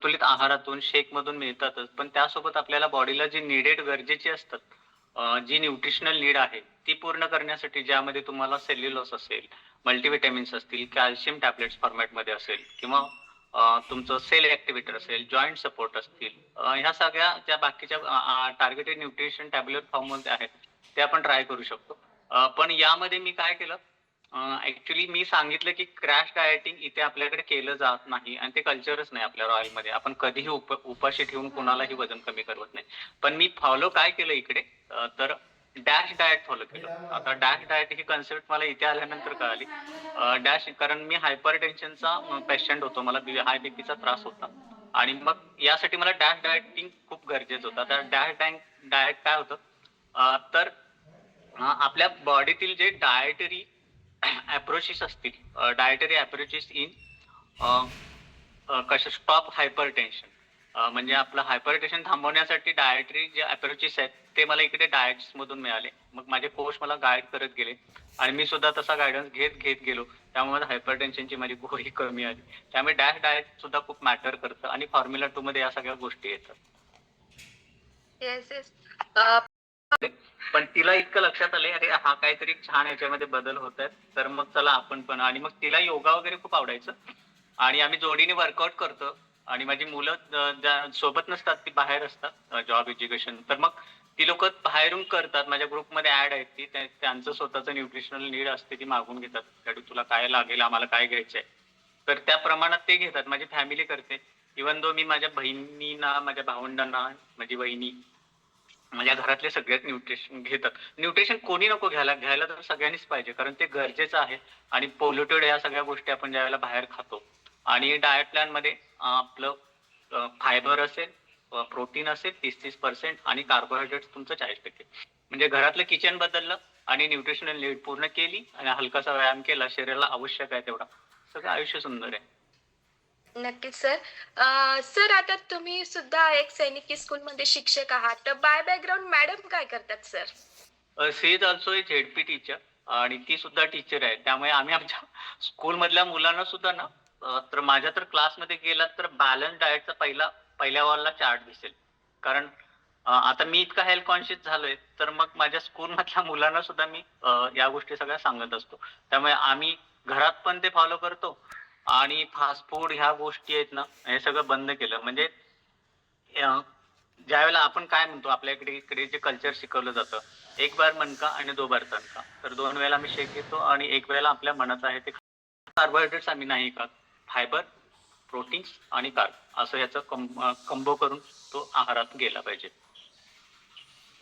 संतुलित आहारातून शेक मधून मिळतातच. पण त्यासोबत आपल्याला बॉडीला जी निडेड गरजेची असतात जी न्यूट्रिशनल नीड आहे ती पूर्ण करण्यासाठी ज्यामध्ये तुम्हाला सेल्युलोस असेल मल्टीव्हिटॅमिन्स असतील कॅल्शियम टॅबलेट्स फॉर्मॅटमध्ये असेल किंवा तुमचं सेल ऍक्टिव्हेटर असेल जॉईंट सपोर्ट असतील ह्या सगळ्या ज्या बाकीच्या टार्गेटेड न्यूट्रिशन टॅबलेट फॉर्ममध्ये आहेत ते आपण ट्राय करू शकतो. पण यामध्ये मी काय केलं ऍक्च्युली मी सांगितलं की क्रॅश डायटिंग इथे आपल्याकडे केलं जात नाही आणि ते कल्चरच नाही आपल्या रॉयलमध्ये. आपण कधीही उप उपाशी ठेवून कोणालाही वजन कमी करवत नाही. पण मी फॉलो काय केलं इकडे? तर डॅश डाएट फॉलो केलं. आता डॅश डाएट ही कन्सेप्ट मला इथे आल्यानंतर कळाली. डॅश कारण मी हायपर टेन्शनचा पेशंट होतो. मला हाय बीपीचा त्रास होता. आणि मग यासाठी मला डॅश डाएटिंग खूप गरजेचं होतं. तर डॅश डाएट काय होतं? तर आपल्या बॉडीतील जे डायटरी अप्रोचेस असतील. डायटरी अप्रोचेस इन कशा स्टॉप हायपर टेन्शन म्हणजे आपलं हायपर टेन्शन थांबवण्यासाठी डायटरी जे अप्रोचेस आहेत ते मला इकडे डायट्स मधून मिळाले. मग माझे कोच मला गाईड करत गेले. आणि मी सुद्धा तसा गायडन्स घेत घेत गेलो. त्यामुळे हायपर टेन्शनची माझी गोळी कमी आली. त्यामुळे डॅश डाएट सुद्धा खूप मॅटर करतं. आणि फॉर्म्युला टू मध्ये या सगळ्या गोष्टी येतात. येस येस पण तिला इतकं लक्षात आले अरे हा काहीतरी छान याच्यामध्ये बदल होत आहेत तर मग चला आपण पण. आणि मग तिला योगा वगैरे खूप आवडायचं. आणि आम्ही जोडीने वर्कआउट करतो. आणि माझी मुलं ज्या सोबत नसतात ती बाहेर असतात जॉब एज्युकेशन तर मग ती लोक बाहेरून करतात. माझ्या ग्रुपमध्ये ऍड आहेत ती. त्यांचं स्वतःचं न्यूट्रिशनल नीड असते ती मागून घेतात. "डॅडी, तुला काय लागेल? आम्हाला काय घ्यायचंय? तर त्या प्रमाणात ते घेतात. माझी फॅमिली करते. इवन दो मी माझ्या बहिणींना माझ्या भावंडांना माझी बहिणी माझ्या घरातले सगळ्यात न्यूट्रिशन घेतात. न्यूट्रिशन कोणी नको घ्यायला घ्यायला तर सगळ्यांनीच पाहिजे कारण ते गरजेचं आहे. आणि पोल्युटेड या सगळ्या गोष्टी आपण ज्यावेळेला बाहेर खातो. आणि डाएट प्लॅनमध्ये आपलं फायबर असेल प्रोटीन असेल तीस तीस पर्सेंट आणि कार्बोहायड्रेट तुमचं चाळीस टक्के. म्हणजे घरातलं किचन बदललं आणि न्यूट्रिशनल नीड पूर्ण केली आणि हलकासा व्यायाम केला शरीराला आवश्यक आहे तेवढा. सगळं आयुष्य सुंदर आहे. नक्कीच सर अं, सर आता तुम्ही सुद्धा एक सैनिकी स्कूलमध्ये शिक्षक आहात. तर बाय बॅकग्राऊंड मॅडम काय करतात sir she is also a ZP teacher आणि ती सुद्धा टीचर आहे. त्यामुळे आम्ही आमच्या स्कूल मधल्या मुलांना सुद्धा ना तर माझ्या तर क्लासमध्ये गेलात तर बॅलन्स डाएटचा पहिला पहिल्या वॉलला चार्ट दिसेल. कारण आता मी इतका हेल्थ कॉन्शियस झालोय तर मग माझ्या स्कूल मधल्या मुलांना सुद्धा मी या गोष्टी सगळ्या सांगत असतो. त्यामुळे आम्ही घरात पण ते फॉलो करतो. आणि फास्ट फूड ह्या गोष्टी आहेत ना हे सगळं बंद केलं. म्हणजे ज्या ज्यावेळेला आपण काय म्हणतो आपल्या इकडे इकडे जे कल्चर शिकवलं जातं एक बार मनका आणि दो बार तनका तर दोन वेळेला आम्ही शेक घेतो आणि एक वेळेला आपल्या मनाचं आहे ते कार्बोहायड्रेट्स आम्ही नाही खात. फायबर प्रोटीन्स आणि कार्ब असं याचं कंबो करून तो आहारात गेला पाहिजे.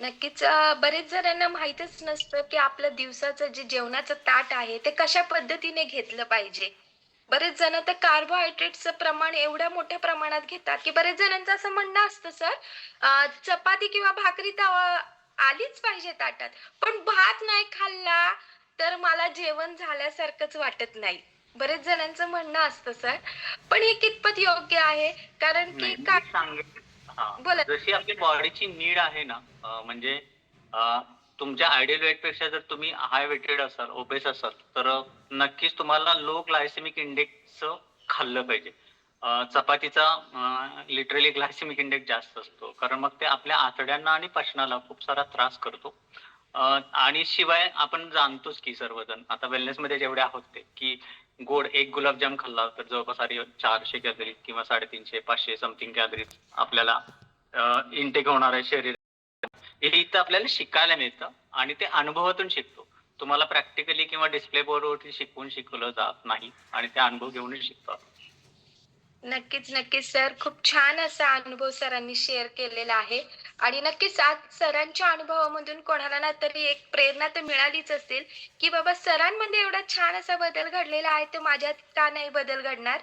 नक्कीच बरेच जणांना माहीतच नसतं की आपलं दिवसाचं जे जेवणाचं ताट आहे ते कशा पद्धतीने घेतलं पाहिजे? बरेच जण तर कार्बोहायड्रेटचं प्रमाण एवढ्या मोठ्या प्रमाणात घेतात की बरेच जणांचं असं म्हणणं असतं सर चपाती किंवा भाकरी तर आलीच पाहिजे ताटात पण भात नाही खाल्ला तर मला जेवण झाल्यासारखंच वाटत नाही. बरेच जणांचं म्हणणं असतं सर पण हे कितपत योग्य आहे? कारण की काय. जशी आपली बॉडीची नीड आहे ना म्हणजे तुमच्या आयडियल वेटपेक्षा जर तुम्ही हाय वेटेड असाल ओबेस असाल तर नक्कीच तुम्हाला लो ग्लायसेमिक इंडेक्स खाल्लं पाहिजे. चपातीचा लिटरली ग्लायसेमिक इंडेक्स जास्त असतो. कारण मग ते आपल्या आतड्यांना आणि पचनाला खूप सारा त्रास करतो. आणि शिवाय आपण जाणतोच की सर्वजण. आता वेलनेस मध्ये जेवढे आहोत ते की गोड एक गुलाबजाम खाल्ला तर जवळपास चारशे कॅलरीज किंवा साडेतीनशे पाचशे समथिंग कॅलरीज आपल्याला इनटेक होणार आहे शरीर हे इथं आपल्याला शिकायला मिळतं आणि ते अनुभवातून शिकतो. तुम्हाला प्रॅक्टिकली किंवा डिस्प्ले बोर्डवरती शिकवून शिकवलं जात नाही आणि ते अनुभव घेऊनच शिकतो नक्कीच नक्कीच सर. खूप छान असा अनुभव सरांनी शेअर केलेला आहे. आणि नक्कीच आज सरांच्या अनुभवामधून कोणाला ना तरी एक प्रेरणा तर मिळालीच असेल की बाबा सरांमध्ये एवढा छान असा बदल घडलेला आहे तर माझ्यात का नाही बदल घडणार?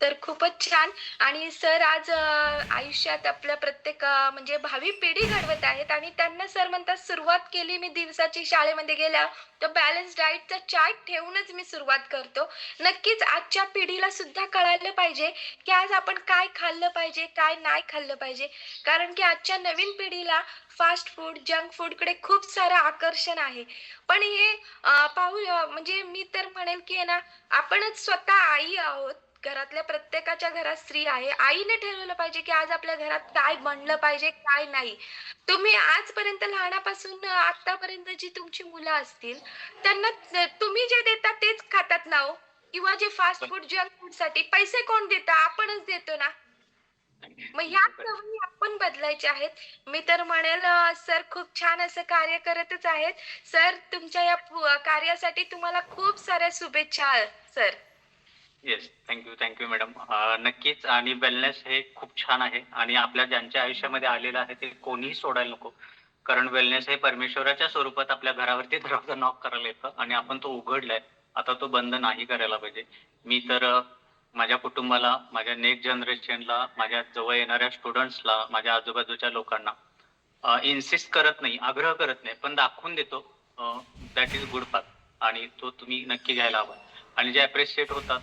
तर खूपच छान. आणि सर आज आयुष्यात आपल्या प्रत्येक म्हणजे भावी पिढी घडवत आहेत आणि त्यांना सर म्हणतात सुरुवात केली मी दिवसाची शाळेमध्ये गेल्या तर बॅलन्स डाएटचा चार्ट ठेवूनच मी सुरुवात करतो. नक्कीच आजच्या पिढीला सुद्धा कळायला पाहिजे की आज आपण काय खाल्लं पाहिजे काय नाही खाल्लं पाहिजे. कारण की आजच्या नवीन पिढीला फास्ट फूड जंक फूडकडे खूप सारं आकर्षण आहे. पण हे पाहू म्हणजे मी तर म्हणेल की आहे ना आपणच स्वतः आई आहोत. घरातल्या प्रत्येकाच्या घरात स्त्री आहे. आईने ठरवलं पाहिजे की आज आपल्या घरात काय बनलं पाहिजे काय नाही. तुम्ही आजपर्यंत लहानापासून आतापर्यंत जी तुमची मुलं असतील त्यांना तुम्ही जे देता तेच खातात ना हो? किंवा जे फास्ट फूड जंक फूडसाठी पैसे कोण देतं? आपणच देतो ना? मग ह्या सवयी आपण बदलायच्या आहेत. मी तर म्हणेल सर खूप छान असं कार्य करतच आहेत. सर तुमच्या या कार्यासाठी तुम्हाला खूप साऱ्या शुभेच्छा sir. Yes thank you thank you madam नक्कीच आणि वेलनेस हे खूप छान आहे. आणि आपल्या ज्यांच्या आयुष्यामध्ये आलेलं आहे ते कोणीही सोडायला नको. कारण वेलनेस हे परमेश्वराच्या स्वरूपात आपल्या घरावरती दरवाजा नॉक करायला येतं. आणि आपण तो उघडलाय आता तो बंद नाही करायला पाहिजे. मी तर अ, माझ्या कुटुंबाला माझ्या नेक्स्ट जनरेशनला माझ्या जवळ येणाऱ्या स्टुडंट्सला माझ्या आजूबाजूच्या लोकांना इन्सिस्ट करत नाही आग्रह करत नाही. पण दाखवून देतो दॅट इज गुड पाथ आणि तो तुम्ही नक्की घ्यायला हवा. आणि जे अप्रिशिएट होतात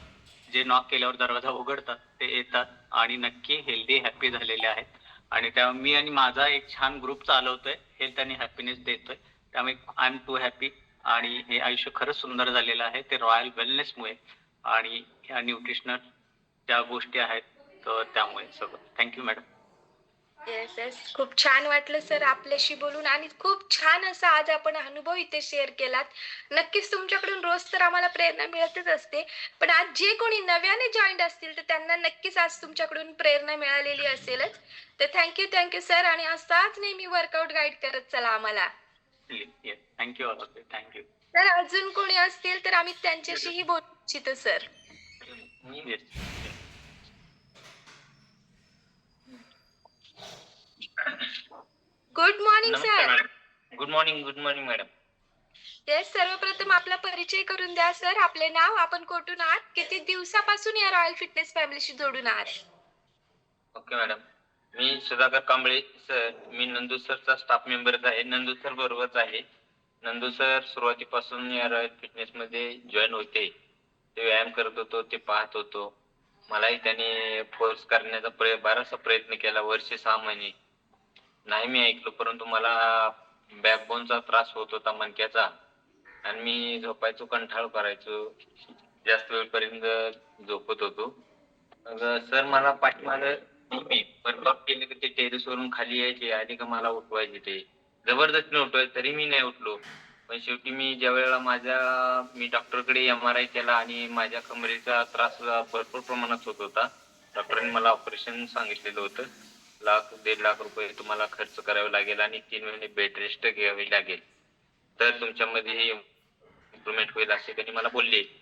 जे नॉक केल्यावर दरवाजा उघडतात ते येतात आणि नक्की हेल्दी हॅपी झालेले आहेत. आणि त्या मी आणि माझा एक छान ग्रुप चालवतोय. हेल्थ आणि हॅपीनेस देतोय. त्यामुळे आय एम टू हॅपी आणि हे आयुष्य खरंच सुंदर झालेलं आहे. ते रॉयल वेलनेसमुळे आणि ह्या न्यूट्रिशनल ज्या गोष्टी आहेत तर त्यामुळे सगळं. थँक्यू मॅडम येस येस खूप छान वाटलं सर आपल्याशी बोलून. आणि खूप छान असा आज आपण अनुभव इथे शेअर केलात. नक्कीच तुमच्याकडून रोज तर आम्हाला प्रेरणा मिळतच असते. पण आज जे कोणी नव्याने जॉईंट असतील तर त्यांना नक्कीच आज तुमच्याकडून प्रेरणा मिळालेली असेलच. तर थँक्यू थँक्यू सर आणि असाच नेहमी वर्कआउट गाईड करत चला आम्हाला. थँक्यू थँक्यू तर अजून कोणी असतील तर आम्ही त्यांच्याशीही बोलू इच्छितो सर गुड मॉर्निंग नमस्कार sir madam good morning good morning madam yes सर्वप्रथम आपला परिचय करून द्या सर आपले नाव आपण कुठून आहात? किती दिवसापासून या रॉयल फिटनेस फॅमिलीशी जोडून आहात? ओके मॅडम मी सुधाकर कांबळे सर मी नंदू सरचा स्टाफ मेंबरच आहे. नंदू सर बरोबरच आहे. नंदू सर सुरुवातीपासून या रॉयल फिटनेस मध्ये जॉईन होते. ते व्यायाम करत होतो ते पाहत होतो. मलाही त्याने फोर्स करण्याचा प्रय बराचसा प्रयत्न केला वर्षे सहा महिने. नाही मी ऐकलो परंतु मला बॅकबोनचा त्रास होत होता मणक्याचा. आणि मी झोपायचो कंठाळ करायचो. जास्त वेळपर्यंत झोपत होतो. सर मला पाठीमागे नेहमी केले की ते टेरेस वरून खाली यायचे आणि का मला उठवायचे ते. जबरदस्तीने उठवायचे तरी मी नाही उठलो. पण शेवटी मी ज्या वेळेला माझ्या मी डॉक्टरकडे एम आर आय केला आणि माझ्या कमरेचा त्रास भरपूर प्रमाणात होत होता. डॉक्टरांनी मला ऑपरेशन सांगितलेलं होतं. लाख दीड लाख रुपये तुम्हाला खर्च करावे लागेल आणि तीन महिने बेड रेस्ट घ्यावी लागेल. तर तुमच्यामध्ये हे इम्प्रुव्हमेंट होईल असे त्यांनी मला बोलले.